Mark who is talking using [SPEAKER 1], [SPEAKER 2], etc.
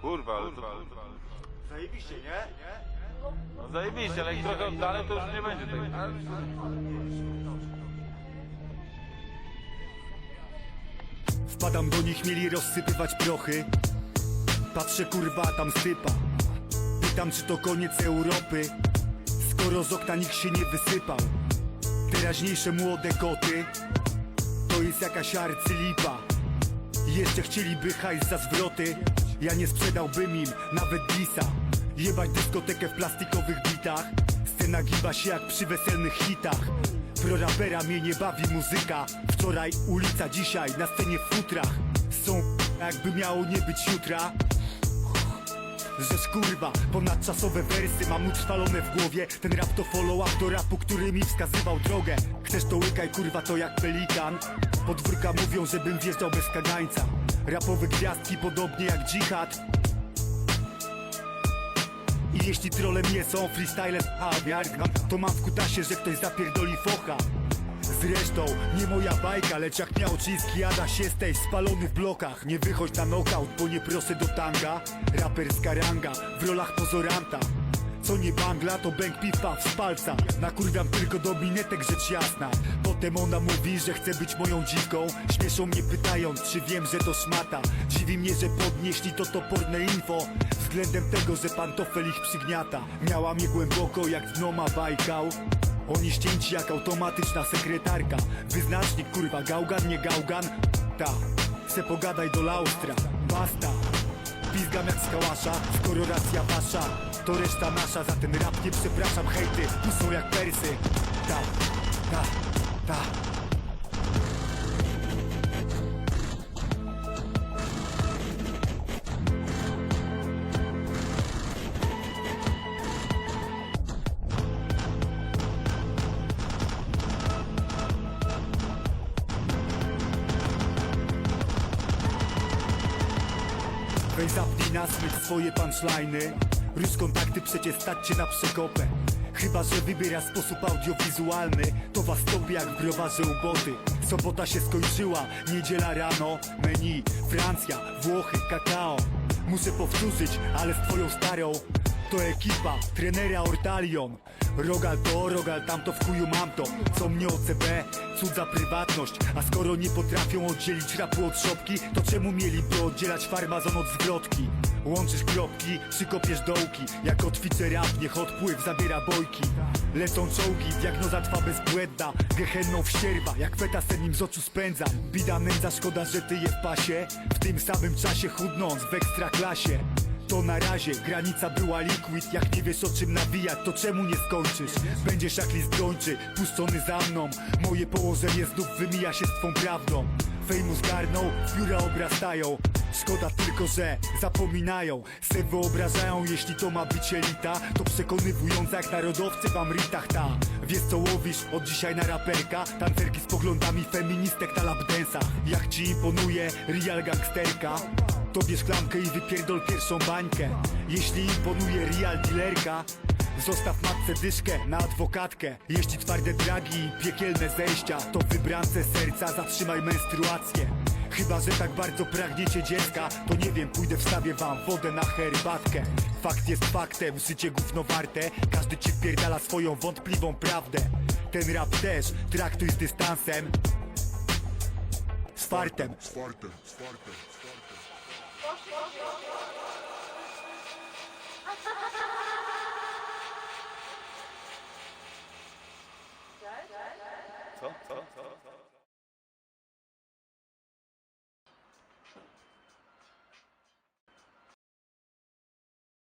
[SPEAKER 1] Kurwa, ale to...
[SPEAKER 2] Zajebiście, nie?
[SPEAKER 1] No zajebiście, ale jak trochę oddalę, to już nie będzie tego.
[SPEAKER 3] Wpadam do nich, mieli rozsypywać prochy Patrzę kurwa, tam sypa Pytam czy to koniec Europy Skoro z okna nikt się nie wysypał Teraźniejsze młode koty. To jest jakaś arcylipa. Jeszcze chcieliby hajs za zwroty. Ja nie sprzedałbym im nawet disa. Jebać dyskotekę w plastikowych bitach. Scena giba się jak przy weselnych hitach. Pro rapera mnie nie bawi muzyka. Wczoraj ulica, dzisiaj na scenie w futrach. Są jakby miało nie być jutra Żeż kurwa, ponadczasowe wersy mam utrwalone w głowie. Ten rap to follow-up do rapu, który mi wskazywał drogę. Chcesz to łykaj kurwa to jak pelikan. Podwórka mówią, żebym wjeżdżał bez kagańca. Rapowe gwiazdki podobnie jak dżihad. I jeśli trolem nie są freestyle a To mam w kutasie, że ktoś zapierdoli focha Zresztą nie moja bajka, lecz jak miał czyński Adaś jesteś spalony w blokach. Nie wychodź na knockout, bo nie proszę do tanga. Raper z karanga, w rolach pozoranta. Co nie bangla, to bęk piwa z palca Nakurwiam tylko do minetek, rzecz jasna. Potem ona mówi, że chce być moją dziwką. Śmieszą mnie pytając, czy wiem, że to szmata. Dziwi mnie, że podnieśli to toporne info. Względem tego, że pantofel ich przygniata. Miała mnie głęboko jak dnoma Bajkał Oni ścięci jak automatyczna sekretarka. Wyznacznik kurwa gałgan, nie gałgan. Ta, se pogadaj do laustra. Basta. Pizgam jak z kałasza, skoro racja wasza. To reszta nasza, za ten rap nie przepraszam Hejty, tu są jak persy. Ta, ta, ta Weź zapnij na smycz swoje punchliny. Rusz kontakty, przecież stać na przekopę. Chyba, że wybiera sposób audiowizualny. To was topie jak browarze uboty Sobota się skończyła, niedziela rano. Menu, Francja, Włochy, kakao. Muszę powtórzyć, ale z twoją starą. To ekipa, trenera Ortalion Rogal to, rogal tamto, w chuju mam to Co mnie OCB, cudza prywatność. A skoro nie potrafią oddzielić rapu od szopki To czemu mieliby oddzielać farmazon od zwrotki? Łączysz kropki, przykopiesz dołki? Jak kotwice rap, niech odpływ zabiera bojki. Lecą czołgi, diagnoza trwa bezbłędna. Gehenną wścierwa, jak feta sen nim z oczu spędza Bida nędza, szkoda, że ty je w pasie. W tym samym czasie chudnąc w ekstraklasie to na razie. Granica była liquid Jak nie wiesz o czym nawijać, to czemu nie skończysz? Będziesz jak list gończy, puszczony za mną. Moje położenie znów wymija się z twą prawdą. Fejmu zgarną, biura obrastają. Szkoda tylko, że zapominają. Se wyobrażają, jeśli to ma być elita To przekonywująca jak narodowcy w Amritach ta. Wiesz co łowisz? Od dzisiaj na raperka. Tancerki z poglądami feministek na lapdensach Jak ci imponuje real gangsterka to bierz klamkę i wypierdol pierwszą bańkę. Jeśli imponuje real dealerka Zostaw matce dyszkę na adwokatkę. Jeśli twarde dragi i piekielne zejścia To w wybrance serca zatrzymaj menstruację. Chyba, że tak bardzo pragniecie dziecka To nie wiem, pójdę wstawię wam wodę na herbatkę. Fakt jest faktem, życie gówno warte. Każdy ci wpierdala swoją wątpliwą prawdę. Ten rap też traktuj z dystansem. Z fartem
[SPEAKER 4] Spartan, Spartan, Spartan.
[SPEAKER 1] Co? Co? Co?